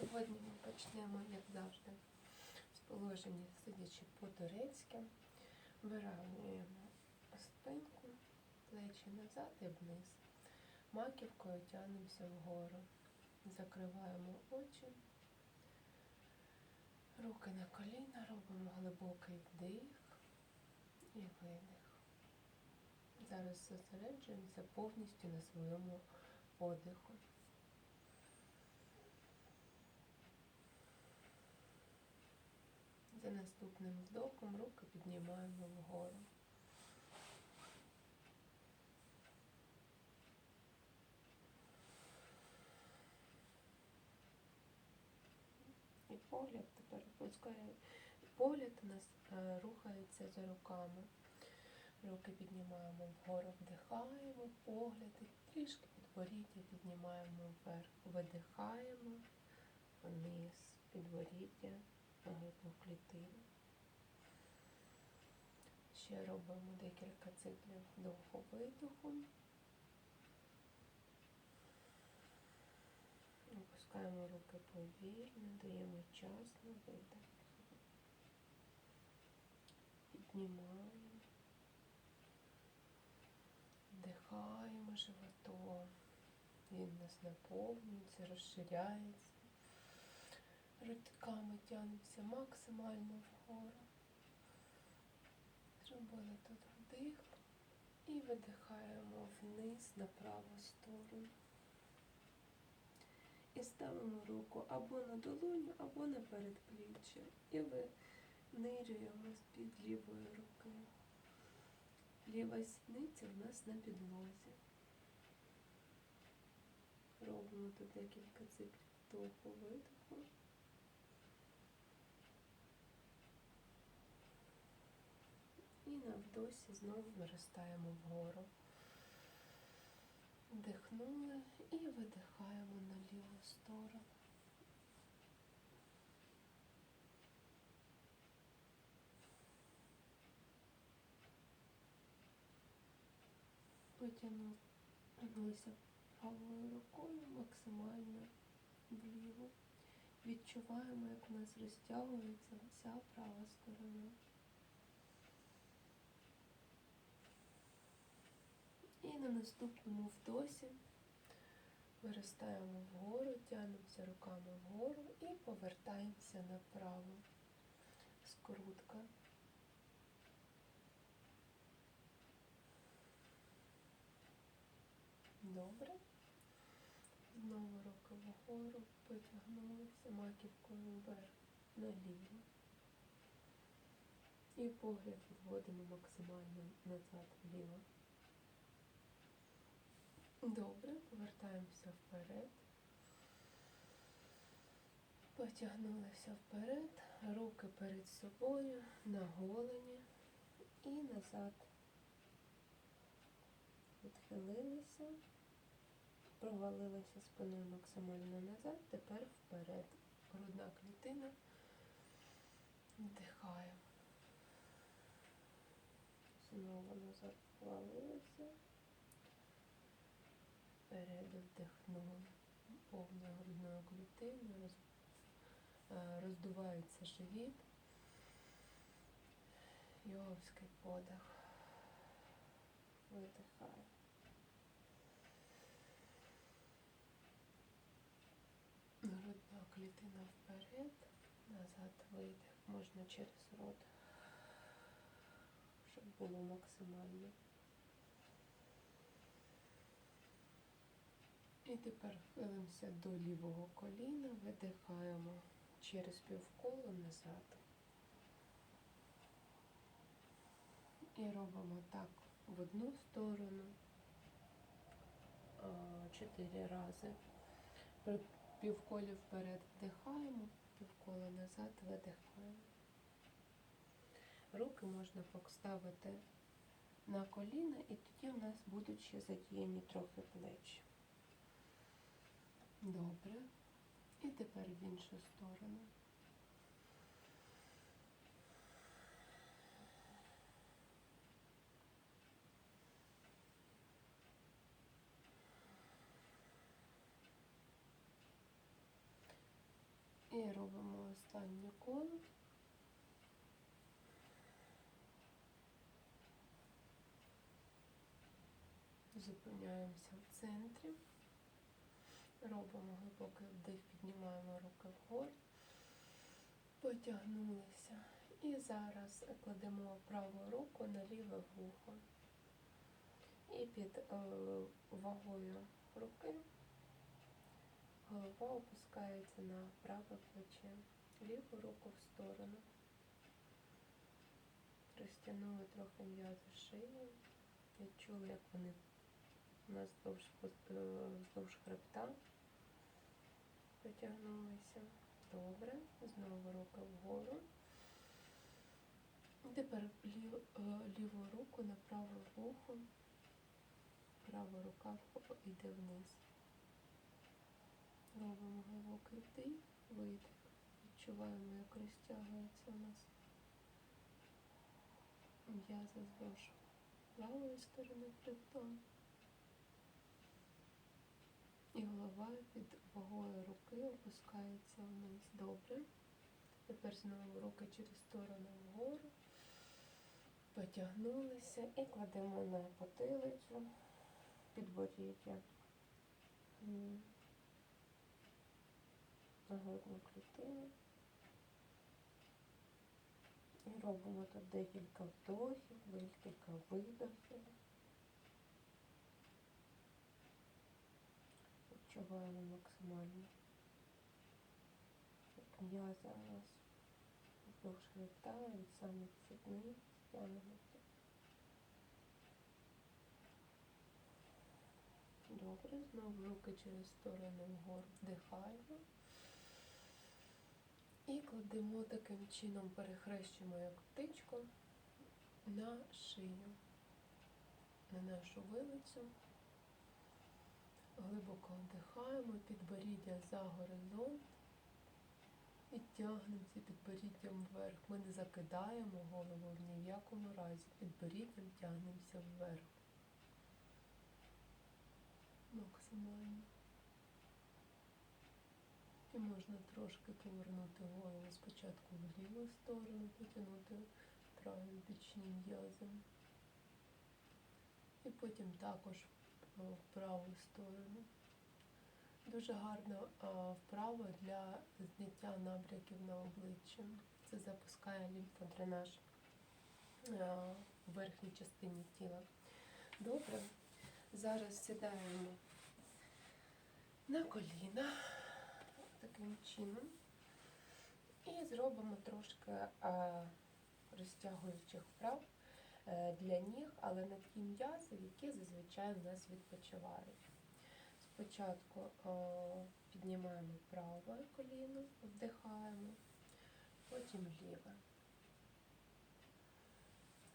Сьогодні ми почнемо, як завжди, з положення сидячи по-турецьки. Виравнюємо спинку, плечі назад і вниз. Маківкою тягнемося вгору. Закриваємо очі. Руки на коліна, робимо глибокий вдих і видих. Зараз зосереджуємося повністю на своєму подиху. За наступним вдохом руки піднімаємо вгору. І погляд тепер опускає. Погляд у нас е, рухається за руками. Руки піднімаємо вгору, вдихаємо, погляд і трішки підборіддя піднімаємо вверх, видихаємо вниз, підборіддя грудну клітину. Ще робимо декілька циклів вдоху-видоху. Опускаємо руки повільно, даємо час на видих. Піднімаємо. Вдихаємо животом. Він нас наповнюється, розширяється. Руками тягнемося максимально вгору. Зробили тут вдих і видихаємо вниз на праву сторону. І ставимо руку або на долоню, або на передпліччя. І винирюємо з-під лівої руки. Ліва сідниця в нас на підлозі. Робимо тут декілька циклів вдоху видоху. І на вдосі знову виростаємо вгору. Вдихнули і видихаємо на ліву сторону. Потягнулися правою рукою максимально вліво. Відчуваємо, як у нас розтягується вся права сторона. І на наступному вдосі виростаємо вгору, тягнемося руками вгору і повертаємося направо. Скрутка. Добре. Знову руки вгору, потягнулися маківкою вверх наліво. І погляд відводимо максимально назад вліво. Добре, повертаємося вперед. Потягнулися вперед, руки перед собою, на голені і назад. Відхилилися, провалилися спиною максимально назад, тепер вперед. Грудна клітина. Вдихаємо. Знову назад провалилися. Вперед вдихнули. Повна грудною клітиною. Роздувається живіт. Йовський подих. Видихаємо. Грудна клітина вперед, назад видих. Можна через рот, щоб було максимально. І тепер хилимося до лівого коліна, видихаємо через півколо назад. І робимо так в одну сторону чотири рази. При півколі вперед вдихаємо, півкола назад видихаємо. Руки можна поставити на коліна, і тоді в нас будуть ще задіяні трохи плечі. Добре. І тепер в іншу сторону. І робимо останнє коло. Зупиняємося в центрі. Робимо глибокий вдих, піднімаємо руки вгору. Потягнулися. І зараз кладемо праву руку на ліве вухо. І під е, вагою руки голова опускається на праве плече. Ліву руку в сторону. Розтягнули трохи м'язи шиї. Відчули, як вони у нас е, вздовж хребта потягнулися. Добре. Знову руки вгору. Тепер е, ліву руку на праве вухо. Права рука йде вниз. Робимо глибокий вдих, видих. Відчуваємо, як розтягується у нас м'язи вздовж правої сторони хребта. І голова під вагою руки опускається вниз. Добре. Тепер знову руки через сторону вгору. Потягнулися і кладемо на потилицю підборіддя. Грудну клітину. І робимо тут декілька вдохів, декілька видохів. Відчуваємо максимально. як М'язи у нас вздовж хребта від самих сідниць стягнуті. Добре, знову руки через сторону вгору вдихаємо. І кладемо таким чином, перехрещуємо як птичку на шию, на нашу вилицю. Глибоко вдихаємо, підборіддя за горизонт. І тягнемося підборіддям вверх. Ми не закидаємо голову ні в якому разі. Підборіддям тягнемося вверх. Максимально. І можна трошки повернути голову спочатку в ліву сторону, потягнути правим бічним м'язом. І потім також в праву сторону. Дуже гарна вправа для зняття набряків на обличчі. Це запускає лімфодренаж в верхній частині тіла. Добре. Зараз сідаємо на коліна таким чином. І зробимо трошки розтягуючих вправ для ніг, але на ті м'язи, які зазвичай в нас відпочивають. Спочатку е, піднімаємо праве коліно, вдихаємо, потім ліве.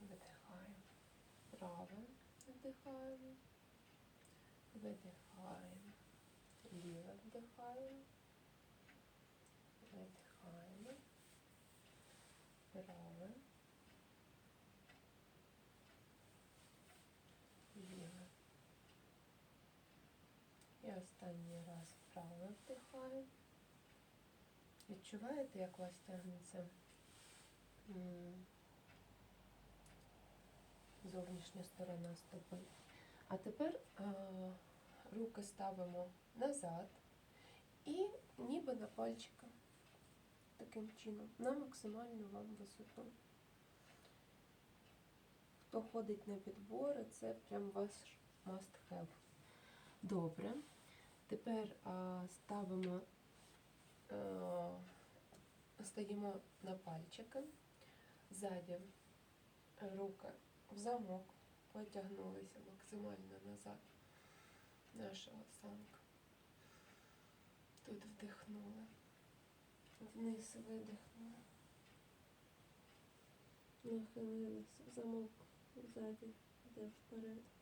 Видихаємо. Праве вдихаємо, видихаємо. Ліве вдихаємо, видихаємо. Праве. Ліве. І останній раз вправо вдихаю. Відчуваєте, як у вас тягнеться зовнішня сторона стопи? А тепер а, руки ставимо назад і ніби на пальчика. Таким чином, на максимальну вам висоту. Хто ходить на підбори, це прям ваш must have. Добре. Тепер ставимо, стаємо на пальчики, ззаді руки в замок, потягнулися максимально назад. Наша осанка. Тут вдихнули, вниз видихнули, нахилилися, замок ззаді, йде вперед.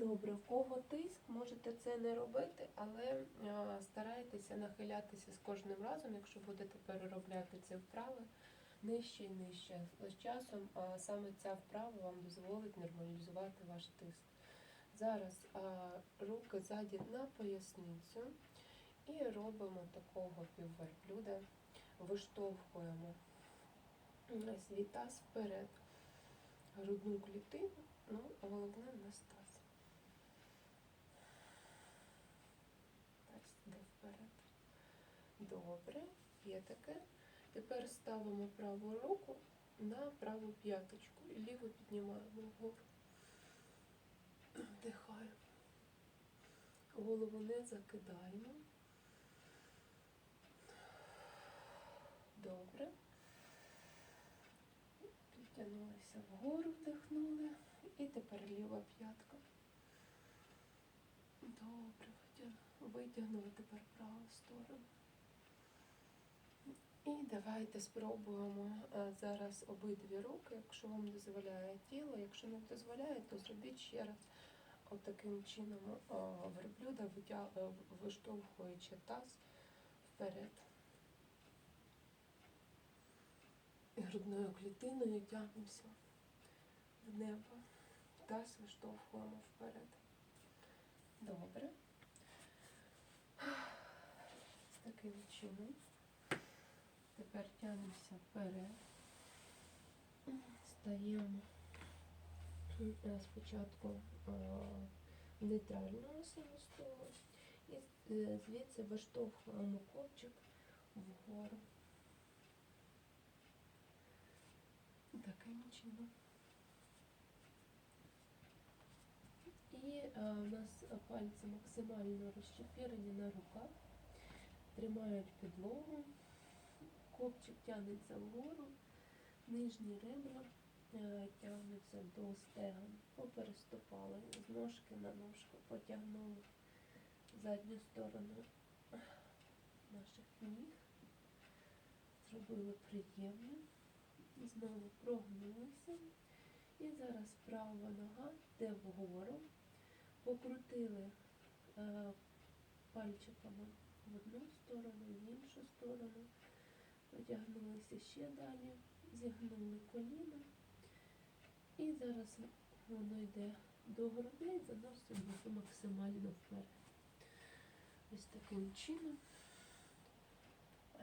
Добре, в кого тиск, можете це не робити, але а, старайтеся нахилятися з кожним разом, якщо будете переробляти ці вправи нижче і нижче. З часом саме ця вправа вам дозволить нормалізувати ваш тиск. Зараз руки ззаді на поясницю і робимо такого півверблюда, виштовхуємо свій таз вперед, грудну клітину, ну, головне в нас таз. Таз йде вперед. Добре, є таке. Тепер ставимо праву руку на праву п'яточку і ліву піднімаємо вгору. Вдихаємо. Голову не закидаємо. Добре. Підтягнулися вгору, вдихнули. І тепер ліва п'ятка. Добре, витягнули. Тепер праву сторону. І давайте спробуємо е, зараз обидві руки, якщо вам дозволяє тіло. Якщо не дозволяє, то зробіть ще раз отаким чином е, верблюда, е, виштовхуючи таз вперед. І грудною клітиною тягнемося в небо. Таз виштовхуємо вперед. Добре. Таким. Тепер тягнемося вперед. Стаємо е, спочатку е, в нейтральному і е, звідси виштовхуємо копчик вгору. Таким чином. І е, у нас пальці максимально розчепірені на руках, тримають підлогу. Копчик тягнеться вгору, нижні ребра е, тягнуться до стегон, попереступали з ножки на ножку, потягнули задню сторону наших ніг, зробили приємно, знову прогнулися. І зараз права нога йде вгору, покрутили е, пальчиками в одну сторону, в іншу сторону. Потягнулися ще далі, зігнули коліна. І зараз воно йде до грудей, заносимо максимально вперед. Ось таким чином.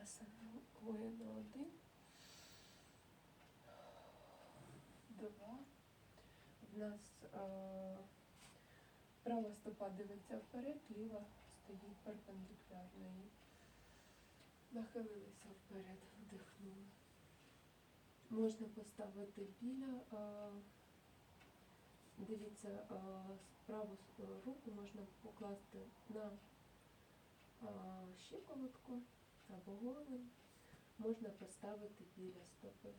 Асана воїна один. Два. В нас е, права стопа дивиться вперед, ліва стоїть перпендикулярно їй. Нахилилися вперед, вдихнули. Можна поставити біля, а, дивіться, а, праву руку можна покласти на а, щиколотку або голень. Можна поставити біля стопи.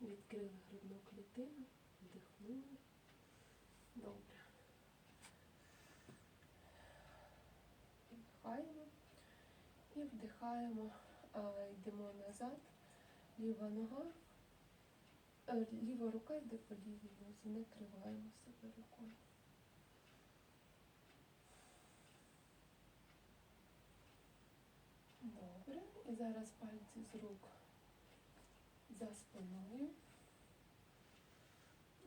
Відкрили грудну клітину, вдихнули. Добре. Вдихаємо. І вдихаємо, йдемо назад, ліва нога, е, ліва рука йде по лівій нозі, накриваємо себе рукою. Добре. І зараз пальці з рук за спиною.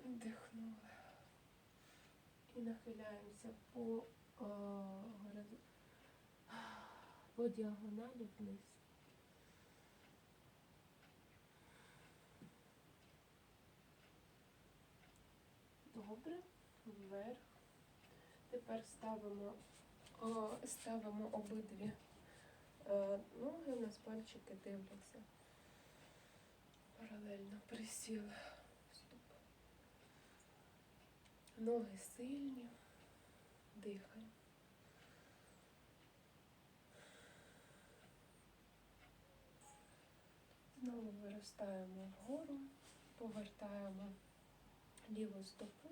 Вдихнули. І нахиляємося по а, гороз- по діагоналі вниз. Добре, вверх. Тепер ставимо, о, ставимо обидві е, ноги, у нас пальчики дивляться. Паралельно присіли. Стоп. Ноги сильні. Дихаємо. Знову виростаємо вгору, повертаємо ліву стопу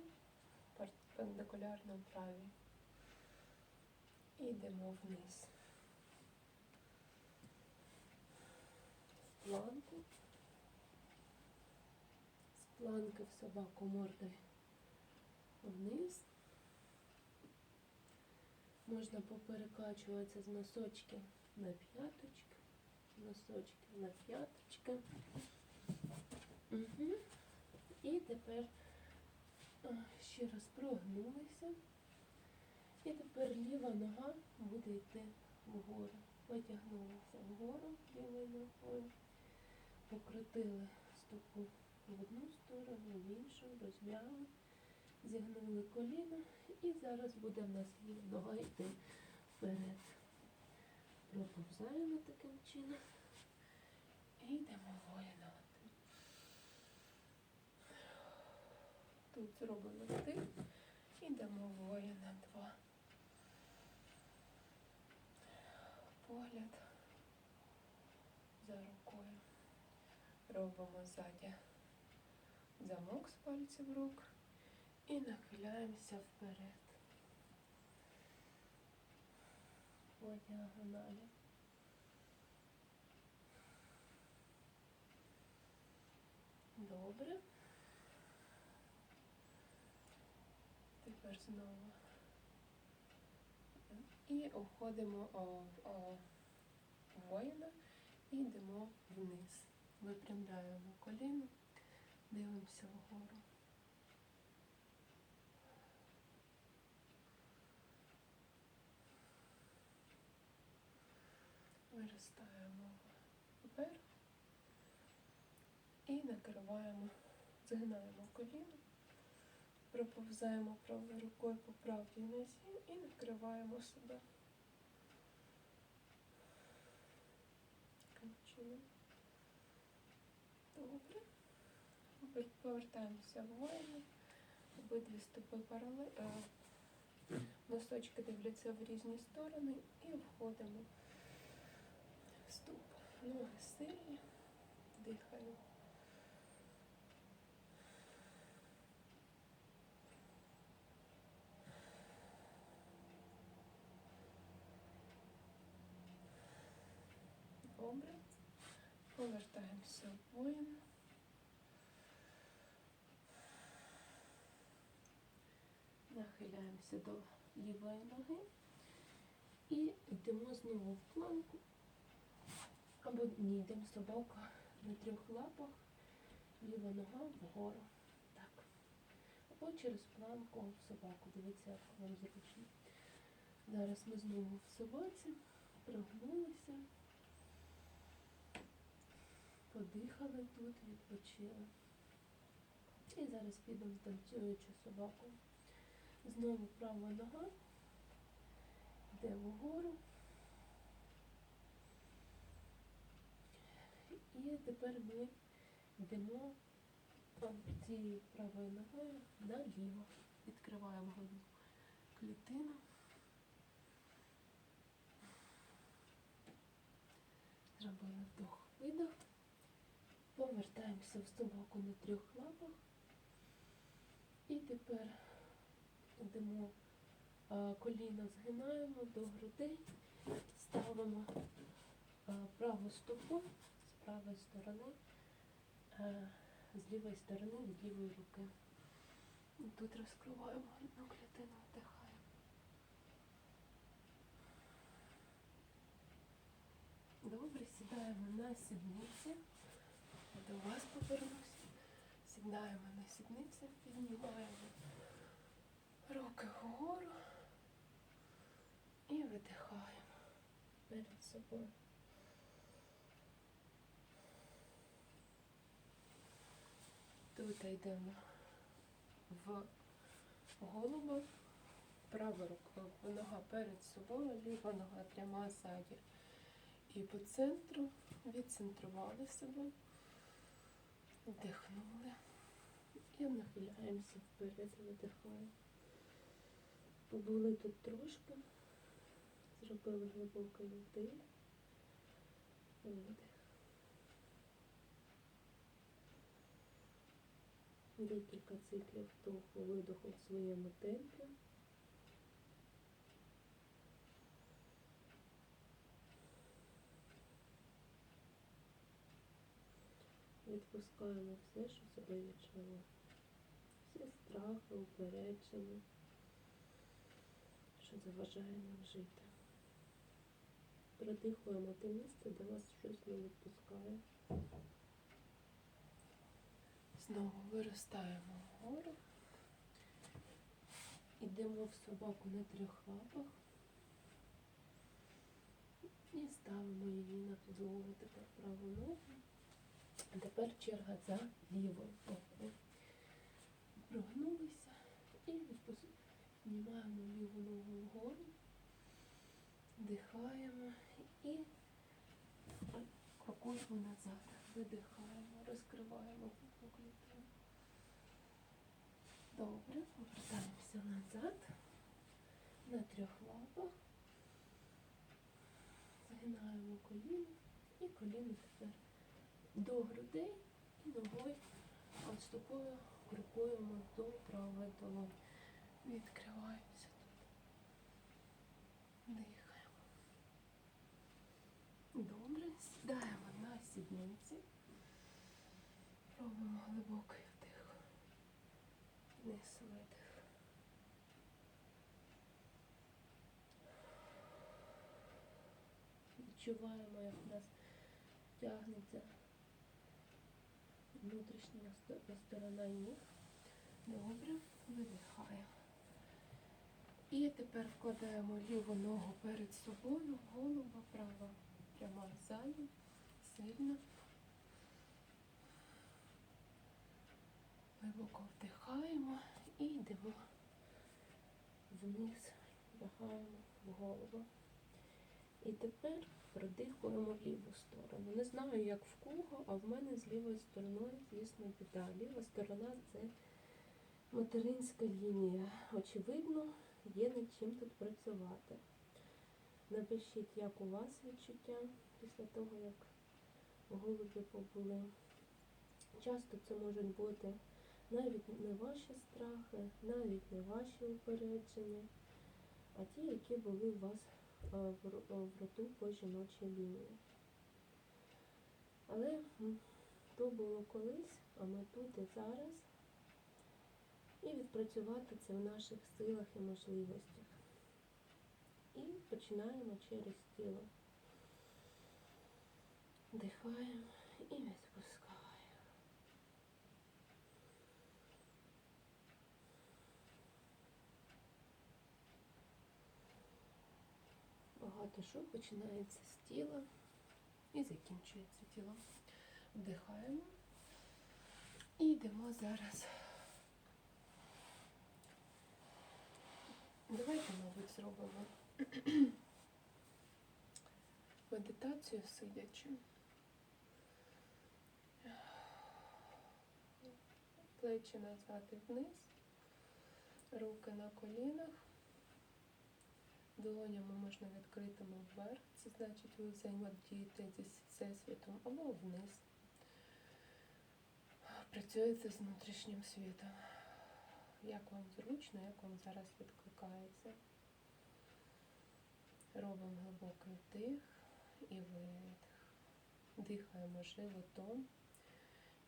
перпендикулярно правій. І йдемо вниз. Планку. З планки в собаку мордою вниз. Можна поперекачуватися з носочки на п'яточки, носочки на п'яточки. Угу. І тепер Ще раз прогнулися. І тепер ліва нога буде йти вгору. Витягнулися вгору лівою ногою. Покрутили стопу в одну сторону, в іншу, розм'яли, зігнули коліно. І зараз буде в нас ліва нога йти вперед. Проповзаємо таким чином. І йдемо воїна. Тут зробимо вдих. Ідемо воїна два. Погляд за рукою. Робимо ззаді замок з пальців рук і нахиляємося вперед. По діагоналі. Добре. Тепер знову. І обходимо воїна і йдемо вниз. Випрямляємо коліно, дивимося вгору. Виростаємо вверх і накриваємо, згинаємо коліно. Проповзаємо правою рукою по правій нозі і накриваємо себе. Добре. Повертаємося в воїни. Обидві стопи паралельно. Носочки дивляться в різні сторони і входимо. Ноги сильні, дихаємо. Добре. Повертаємося в воїн. Нахиляємося до лівої ноги і йдемо знову в планку. Або ні, йдемо собака на трьох лапах, ліва нога вгору. Так. Або через планку в собаку. Дивіться, як вам зручно. Зараз ми знову в собаці, прогнулися. Подихали тут, відпочили. І зараз підемо в танцюючу собаку. Знову права нога. Йде вгору. І тепер ми йдемо цією правою ногою наліво. Відкриваємо грудну клітину. Зробили вдох, видох. Повертаємося в собаку на трьох лапах. І тепер йдемо, коліна згинаємо до грудей, ставимо праву стопу правої сторони, з лівої сторони від лівої руки. Тут розкриваємо грудну клітину, вдихаємо. Добре, сідаємо на сідниці. До вас повернусь. Сідаємо на сідниці, піднімаємо руки вгору і видихаємо перед собою. Тут йдемо в голуба, права рука, нога перед собою, ліва нога пряма ззаді. І по центру відцентрували себе, вдихнули і нахиляємося вперед, видихаємо. Побули тут трошки, зробили глибокий вдих, видих. Декілька циклів вдоху, видоху в своєму темпі. Відпускаємо все, що себе відчуло. Всі страхи, упередження, що заважає нам жити. Продихуємо те місце, де вас щось не відпускає. Знову виростаємо вгору, Йдемо в собаку на трьох лапах і ставимо її на підлогу. Тепер праву ногу. А тепер черга за лівою ногою. Прогнулися і піднімаємо ліву ногу вгору, вдихаємо і крокуємо назад. Видихаємо, розкриваємо грудну клітину. Добре, повертаємося назад на трьох лапах. Згинаємо коліно і коліно тепер до грудей і ногою отступою крокуємо до правої долоні. Відкриваємося тут. Дихаємо. Добре, сідаємо на сідниці. Робимо глибокий вдих. Вниз видих. Відчуваємо, як у нас тягнеться внутрішня сторона ніг. Добре, видихаємо. І тепер вкладаємо ліву ногу перед собою, голова права пряма ззаду, сильно. Глибоко вдихаємо і йдемо вниз, лягаємо в голову. І тепер продихуємо ліву сторону. Не знаю, як в кого, а в мене з лівою стороною, звісно, біда. Ліва сторона це материнська лінія. Очевидно, є над чим тут працювати. Напишіть, як у вас відчуття після того, як голуби побули. Часто це можуть бути навіть не ваші страхи, навіть не ваші упередження, а ті, які були у вас в ро- е, в роту по жіночій лінії. Але то було колись, а ми тут і зараз. І відпрацювати це в наших силах і можливостях. І починаємо через тіло. Вдихаємо і відпускаємо. Багато що починається з тіла і закінчується тілом. Вдихаємо і йдемо зараз. Давайте, мабуть, зробимо медитацію сидячи. Плечі назад і вниз, руки на колінах. Долонями можна відкритими вверх, це значить ви взаємодієте зі всесвітом або вниз. Працюєте з внутрішнім світом. Як вам зручно, як вам зараз відкликається. Робимо глибокий вдих і видих. Дихаємо животом.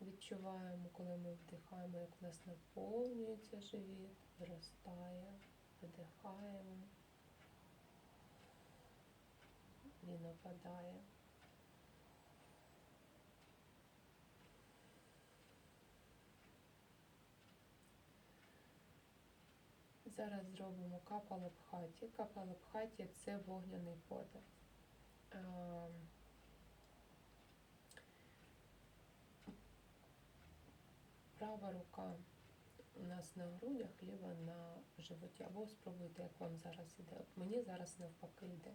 Відчуваємо, коли ми вдихаємо, як в нас наповнюється живіт, зростає, видихаємо. Він опадає. Зараз зробимо капалабхаті. Капалабхаті це вогняний подих. Ем, Права рука у нас на грудях, ліва на животі. Або спробуйте, як вам зараз іде. Мені зараз навпаки йде.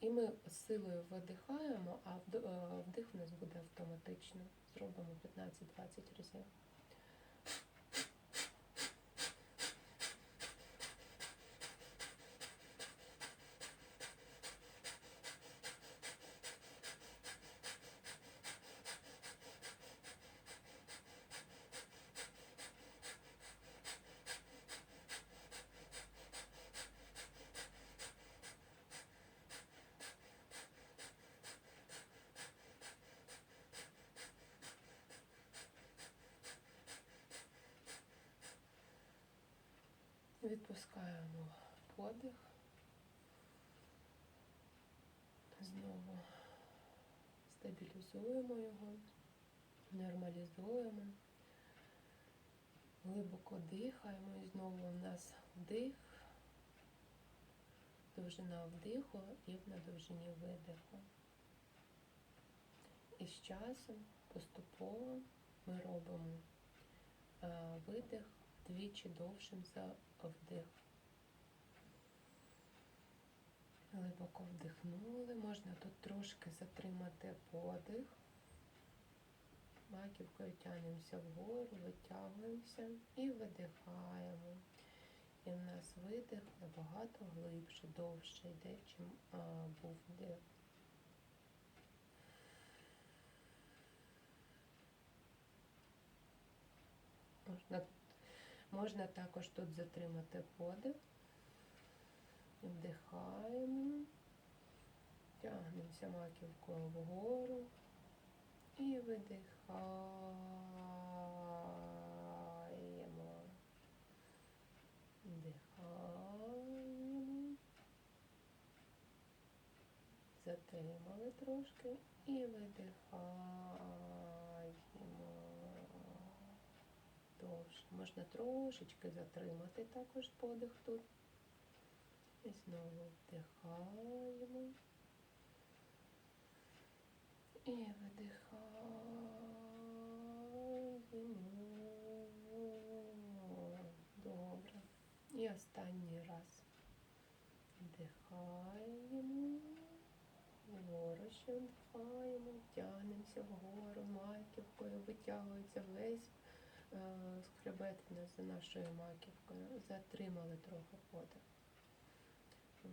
І ми силою видихаємо, а е, вдих у нас буде автоматично. Зробимо 15-20 разів. Відпускаємо подих. Знову стабілізуємо його, нормалізуємо. Глибоко дихаємо і знову у нас вдих, довжина вдиху рівна довжині видиху. І з часом поступово ми робимо е, видих двічі довшим за вдих. Глибоко вдихнули, можна тут трошки затримати подих. Маківкою тягнемося вгору, витягуємося і видихаємо. І в нас видих набагато глибше, довше йде, чим а, був вдих. Можна, можна також тут затримати подих. Вдихаємо, тягнемося маківкою вгору і видихаємо. Вдихаємо. Затримали трошки і видихаємо. Довше. Можна трошечки затримати також подих тут. І знову вдихаємо. І видихаємо. Добре. І останній раз. Вдихаємо. Вгору вдихаємо, тягнемося вгору, маківкою, витягується весь е, скребет за нашою маківкою. Затримали трохи подих.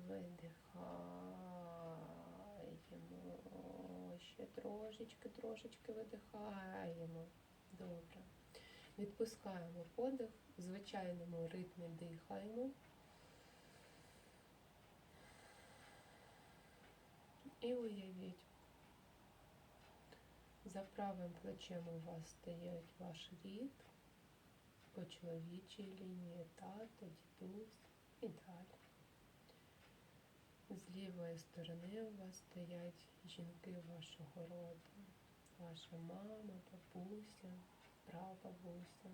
Видихаємо. Ще трошечки, трошечки видихаємо. Добре. Відпускаємо подих, в звичайному ритмі дихаємо. І уявіть, за правим плечем у вас стоять ваш рід по чоловічій лінії, тато, дідусь і далі. З лівої сторони у вас стоять жінки вашого роду, ваша мама, бабуся, прабабуся.